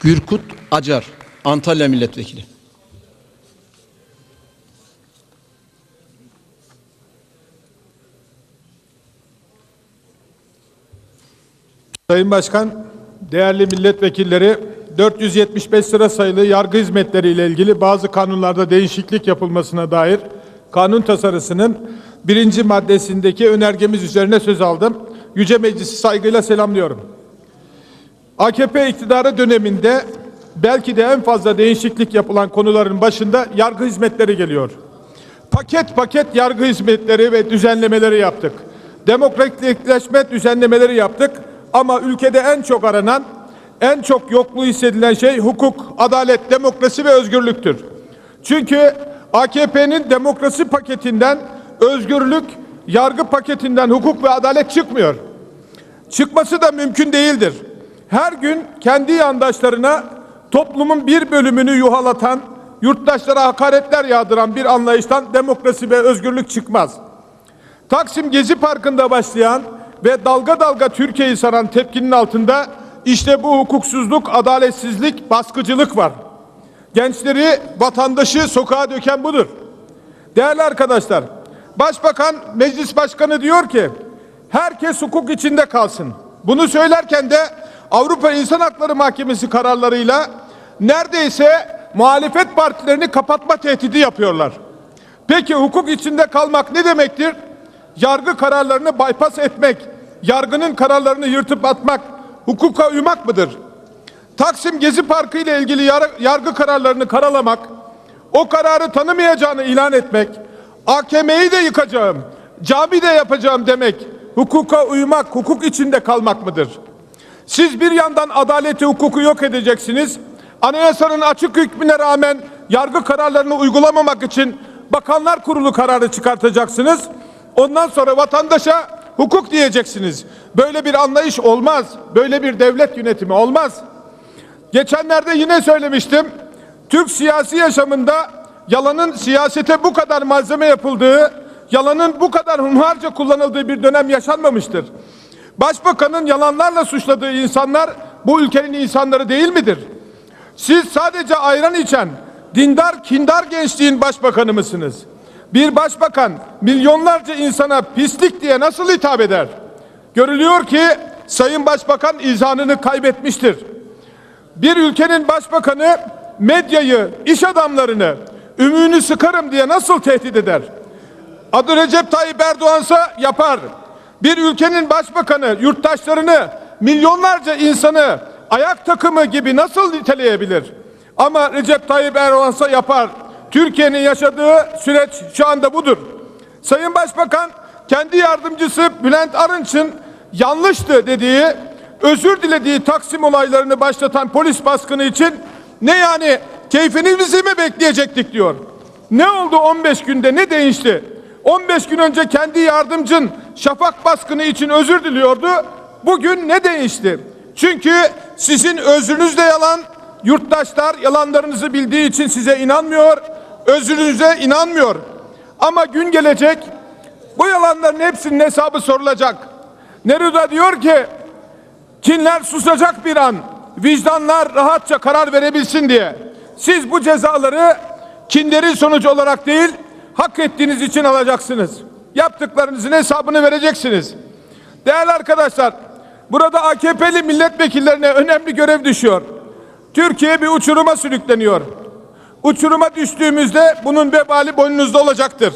Gürkut Acar, Antalya Milletvekili. Sayın Başkan, değerli milletvekilleri, 475 sıra sayılı yargı hizmetleri ile ilgili bazı kanunlarda değişiklik yapılmasına dair kanun tasarısının birinci maddesindeki önergemiz üzerine söz aldım. Yüce Meclisi saygıyla selamlıyorum. AKP iktidarı döneminde belki de en fazla değişiklik yapılan konuların başında yargı hizmetleri geliyor. Paket paket yargı hizmetleri ve düzenlemeleri yaptık. Demokratikleşme düzenlemeleri yaptık. Ama ülkede en çok aranan, en çok yokluğu hissedilen şey hukuk, adalet, demokrasi ve özgürlüktür. Çünkü AKP'nin demokrasi paketinden özgürlük, yargı paketinden hukuk ve adalet çıkmıyor. Çıkması da mümkün değildir. Her gün kendi yandaşlarına toplumun bir bölümünü yuhalatan, yurttaşlara hakaretler yağdıran bir anlayıştan demokrasi ve özgürlük çıkmaz. Taksim Gezi Parkı'nda başlayan ve dalga dalga Türkiye'yi saran tepkinin altında işte bu hukuksuzluk, adaletsizlik, baskıcılık var. Gençleri, vatandaşı sokağa döken budur. Değerli arkadaşlar, Başbakan, Meclis Başkanı diyor ki herkes hukuk içinde kalsın. Bunu söylerken de Avrupa İnsan Hakları Mahkemesi kararlarıyla neredeyse muhalefet partilerini kapatma tehdidi yapıyorlar. Peki hukuk içinde kalmak ne demektir? Yargı kararlarını bypass etmek, yargının kararlarını yırtıp atmak, hukuka uymak mıdır? Taksim Gezi Parkı ile ilgili yar- yargı kararlarını karalamak, o kararı tanımayacağını ilan etmek, AKM'yi de yıkacağım, cami de yapacağım demek, hukuka uymak, hukuk içinde kalmak mıdır? Siz bir yandan adaleti, hukuku yok edeceksiniz. Anayasanın açık hükmüne rağmen yargı kararlarını uygulamamak için Bakanlar Kurulu kararı çıkartacaksınız. Ondan sonra vatandaşa hukuk diyeceksiniz. Böyle bir anlayış olmaz. Böyle bir devlet yönetimi olmaz. Geçenlerde yine söylemiştim. Türk siyasi yaşamında yalanın siyasete bu kadar malzeme yapıldığı, yalanın bu kadar hunharca kullanıldığı bir dönem yaşanmamıştır. Başbakanın yalanlarla suçladığı insanlar bu ülkenin insanları değil midir? Siz sadece ayran içen, dindar, kindar gençliğin başbakanı mısınız? Bir başbakan milyonlarca insana pislik diye nasıl hitap eder? Görülüyor ki Sayın Başbakan izanını kaybetmiştir. Bir ülkenin başbakanı medyayı, iş adamlarını, ümüğünü sıkarım diye nasıl tehdit eder? Adı Recep Tayyip Erdoğan'sa yapar. Bir ülkenin başbakanı yurttaşlarını, milyonlarca insanı ayak takımı gibi nasıl niteleyebilir? Ama Recep Tayyip Erdoğan'sa yapar. Türkiye'nin yaşadığı süreç şu anda budur. Sayın Başbakan kendi yardımcısı Bülent Arınç'ın yanlıştı dediği, özür dilediği Taksim olaylarını başlatan polis baskını için ne yani keyfinizi mi bekleyecektik diyor. Ne oldu 15 günde ne değişti? 15 gün önce kendi yardımcın şafak baskını için özür diliyordu. Bugün ne değişti? Çünkü sizin özrünüz de yalan, yurttaşlar yalanlarınızı bildiği için size inanmıyor, özrünüze inanmıyor. Ama gün gelecek, bu yalanların hepsinin hesabı sorulacak. Neruda diyor ki, kinler susacak bir an, vicdanlar rahatça karar verebilsin diye. Siz bu cezaları kinlerin sonucu olarak değil, hak ettiğiniz için alacaksınız. Yaptıklarınızın hesabını vereceksiniz. Değerli arkadaşlar, burada AKP'li milletvekillerine önemli görev düşüyor. Türkiye bir uçuruma sürükleniyor. Uçuruma düştüğümüzde bunun vebali boynunuzda olacaktır.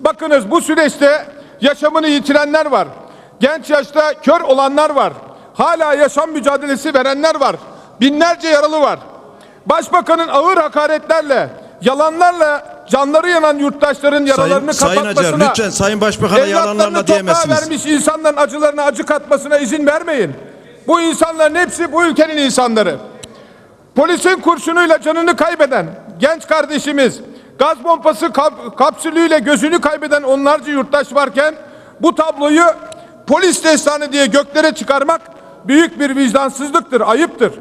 Bakınız bu süreçte yaşamını yitirenler var. Genç yaşta kör olanlar var. Hala yaşam mücadelesi verenler var. Binlerce yaralı var. Başbakanın ağır hakaretlerle, yalanlarla canları yanan yurttaşların yaralarını Sayın kapatmasına, Acar lütfen Sayın Başbakan'a yalanlarla diyemezsiniz. vermiş insanların acılarına acı katmasına izin vermeyin. Bu insanların hepsi bu ülkenin insanları. Polisin kurşunuyla canını kaybeden genç kardeşimiz, gaz bombası kap- kapsülüyle gözünü kaybeden onlarca yurttaş varken bu tabloyu polis destanı diye göklere çıkarmak büyük bir vicdansızlıktır, ayıptır.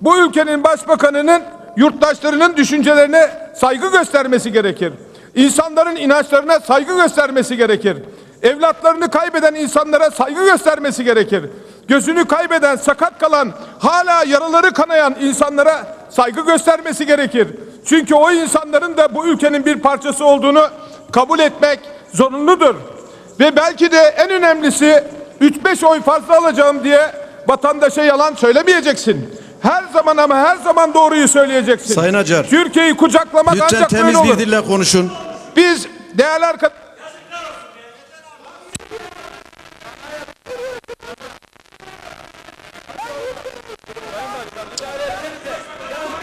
Bu ülkenin başbakanının yurttaşlarının düşüncelerine saygı göstermesi gerekir. İnsanların inançlarına saygı göstermesi gerekir. Evlatlarını kaybeden insanlara saygı göstermesi gerekir. gözünü kaybeden, sakat kalan, hala yaraları kanayan insanlara saygı göstermesi gerekir. Çünkü o insanların da bu ülkenin bir parçası olduğunu kabul etmek zorunludur. Ve belki de en önemlisi 3-5 oy fazla alacağım diye vatandaşa yalan söylemeyeceksin. Her zaman ama her zaman doğruyu söyleyeceksin. Sayın Acar. Türkiye'yi kucaklamak Lütfen ancak böyle temiz olur. bir dille konuşun. Biz değerli arkadaşlar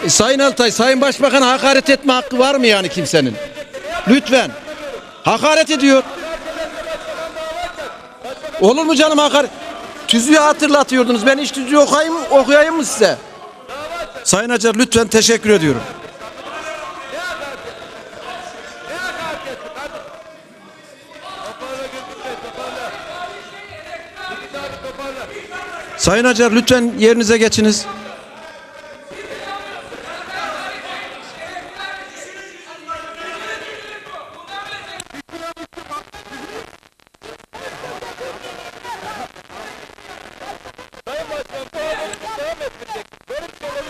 Sayın Altay, Sayın Başbakan'a hakaret etme hakkı var mı yani kimsenin? Lütfen. Hakaret ediyor. Olur mu canım hakaret? Tüzüğü hatırlatıyordunuz. Ben hiç tüzüğü okuyayım, okuyayım mı size? Sayın Acar lütfen teşekkür ediyorum. Sayın Acar lütfen yerinize geçiniz.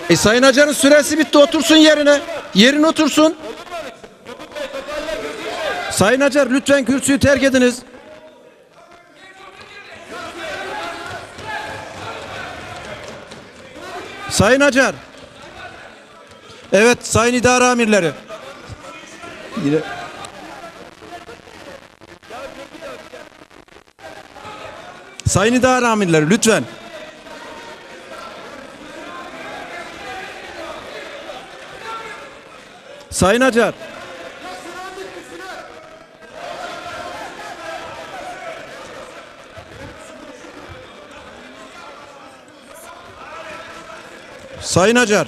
E Sayın Acar'ın süresi bitti otursun yerine. Yerine otursun. Sayın Acar lütfen kürsüyü terk ediniz. Sayın Acar. Evet sayın idare amirleri. Yine. Sayın idare amirleri lütfen. Sayın Acar. Sayın Acar.